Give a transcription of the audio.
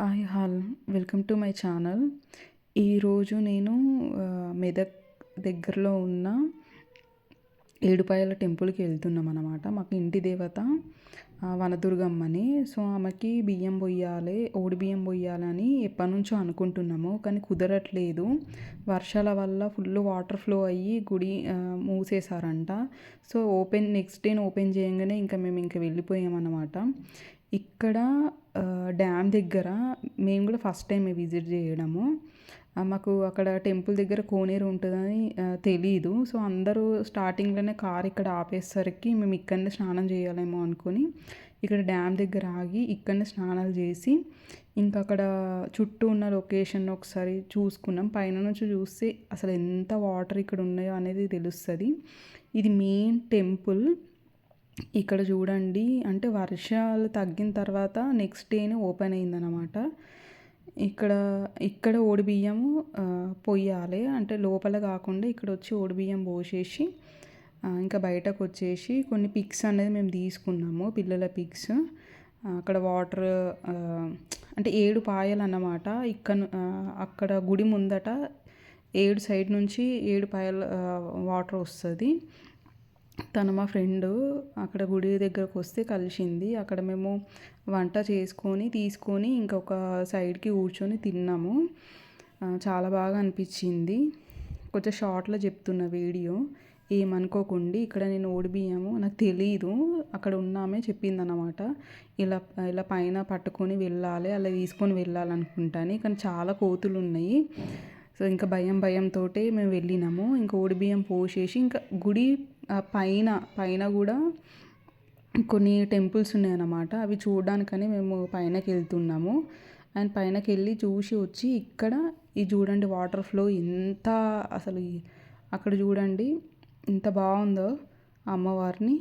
Hi all welcome to my channel ఈరోజు నేను మెదక్ దగ్గరలో ఉన్న ఏడుపాయల టెంపుల్కి వెళ్తున్నాం అనమాట మాకు ఇంటి దేవత వనదుర్గమ్మని. సో ఆమెకి బియ్యం పొయ్యాలి ఓడి బియ్యం పొయ్యాలని ఎప్పటి నుంచో అనుకుంటున్నాము. కానీ కుదరట్లేదు. వర్షాల వల్ల ఫుల్ వాటర్ ఫ్లో అయ్యి గుడి మూసేశారంట. So open next day open చేయగానే ఇంకా మేము ఇంకా వెళ్ళిపోయామన్నమాట. ఇక్కడ డ్యామ్ దగ్గర మేము కూడా ఫస్ట్ టైం విజిట్ చేయడము. మాకు అక్కడ టెంపుల్ దగ్గర కోనేరు ఉంటుందని తెలియదు సో అందరూ స్టార్టింగ్లోనే కార్ ఇక్కడ ఆపేసరికి మేము ఇక్కడనే స్నానం చేయాలేమో అనుకొని ఇక్కడ డ్యామ్ దగ్గర ఆగి ఇక్కడనే స్నానాలు చేసి ఇంకా అక్కడ చుట్టూ ఉన్న లొకేషన్ ఒకసారి చూసుకున్నాం. పైన నుంచి చూస్తే అసలు ఎంత వాటర్ ఇక్కడ ఉన్నాయో అనేది తెలుస్తుంది. ఇది మెయిన్ టెంపుల్. ఇక్కడ చూడండి అంటే వర్షాలు తగ్గిన తర్వాత నెక్స్ట్ డేనే ఓపెన్ అయిందనమాట ఇక్కడ ఇక్కడ ఓడిబియ్యము పొయ్యాలి. అంటే లోపల కాకుండా ఇక్కడ వచ్చి ఓడి బియ్యం పోసేసి ఇంకా బయటకు వచ్చేసి కొన్ని పిక్స్ అనేది మేము తీసుకున్నాము పిల్లల పిక్స్ అక్కడ వాటర్ అంటే ఏడు పాయలు అన్నమాట ఇక్కడ అక్కడ గుడి ముందట ఏడు సైడ్ నుంచి ఏడు పాయల వాటర్ వస్తుంది. తను మా ఫ్రెండ్ అక్కడ గుడి దగ్గరకు వస్తే కలిసింది. అక్కడ మేము వంట చేసుకొని తీసుకొని ఇంకొక సైడ్కి కూర్చొని తిన్నాము. చాలా బాగా అనిపించింది. కొంచెం షార్ట్లో చెప్తున్న వీడియో. ఏమనుకోకండి ఇక్కడ నేను ఓడి నాకు తెలియదు అక్కడ ఉన్నామే చెప్పింది అనమాట ఇలా ఇలా పైన పట్టుకొని వెళ్ళాలి అలా తీసుకొని వెళ్ళాలనుకుంటాను. కానీ చాలా కోతులు ఉన్నాయి సో ఇంకా భయం భయంతో మేము వెళ్ళినాము. ఇంకా ఓడి బియ్యం పోసేసి ఇంకా గుడి పైన పైన కూడా కొన్ని టెంపుల్స్ ఉన్నాయన్నమాట. అవి చూడడానికని మేము పైనకి వెళ్తున్నాము. అండ్ పైనకి వెళ్ళి చూసి వచ్చి ఇక్కడ ఇది చూడండి వాటర్ ఫ్లో ఎంత అసలు అక్కడ చూడండి ఎంత బాగుందో అమ్మవారిని.